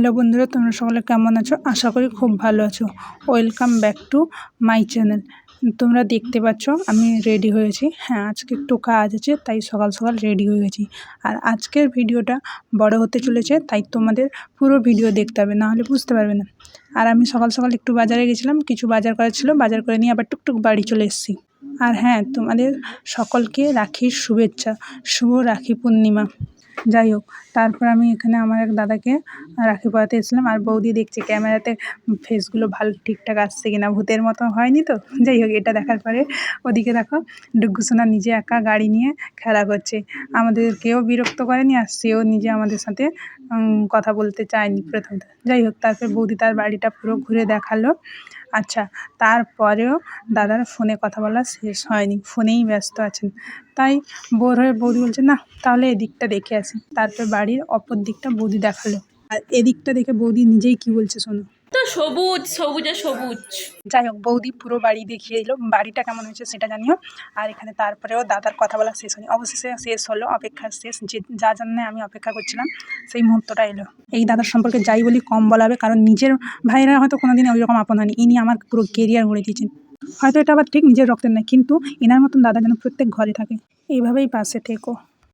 Hello বন্ধুরা, তোমরা সকলে কেমন আছো? আশা করি খুব ভালো আছো। Welcome back to my channel তোমরা দেখতে পাচ্ছ, আমি রেডি হয়েছি। হ্যাঁ আজকে একটু কাজ আছে, তাই সকাল সকাল রেডি হয়ে গেছি। আর আজকের ভিডিওটা বড় হতে চলেছে, তাই তোমাদের পুরো ভিডিও দেখতে হবে নাহলে বুঝতে পারবে না। আর আমি সকাল সকাল একটু বাজারে গেছিলাম, কিছু বাজার করার ছিল, বাজার করে নিয়ে আবার টুকটুক বাড়ি চলে এসেছি। আর হ্যাঁ তোমাদের সকলকে রাখির শুভেচ্ছা, শুভ রাখি পূর্ণিমা। যাই হোক, তারপর আমি এখানে আমার এক দাদাকে রাখি পরাতে এসেছিলাম। আর বৌদি দেখছে ক্যামেরাতে ফেসগুলো ভালো ঠিকঠাক আসছে কিনা, ভূতের মতো হয়নি তো? যাই হোক, এটা দেখার পরে ওদিকে দেখো ডুগ্গু সোনা নিজে একা গাড়ি নিয়ে খেলা করছে। আমাদের কেউ বিরক্ত করেনি, আর সেও নিজে আমাদের সাথে কথা বলতে চায়নি প্রথমত। যাই হোক, তারপর বৌদি তার বাড়িটা পুরো ঘুরে দেখাল। আচ্ছা তারপরেও দাদার ফোনে কথা বলা শেষ হয়নি, ফোনেই ব্যস্ত আছেন। তাই বোর হয়ে বৌদি বলছে, না, তাহলে এদিকটা দেখে আসি। তারপর বাড়ির অপর দিকটা বৌদি দেখাল। আর এদিকটা দেখে বৌদি নিজেই কি বলছে, শোনো। সবুজ, সবুজে সবুজ। যাই হোক, বৌদি পুরো বাড়ি দেখিয়ে দিল। বাড়িটা কেমন হয়েছে সেটা জানিও। আর এখানে তারপরেও দাদার কথা বলা শেষ হয়নি। অবশেষে শেষ হলো, অপেক্ষা শেষ। যে যা জন্য আমি অপেক্ষা করছিলাম, সেই মুহূর্তটা এলো। এই দাদার সম্পর্কে যাই বলি, কম বলা হবে, কারণ নিজের ভাইরা হয়তো কোনোদিন ওই রকম আপন হয়নি। ইনি আমার পুরো কেরিয়ার গড়ে দিয়েছেন। হয়তো এটা আবার ঠিক নিজের রক্তের নয় কিন্তু এনার মতন দাদা যেন প্রত্যেক ঘরে থাকে। এইভাবেই পাশে থেকো।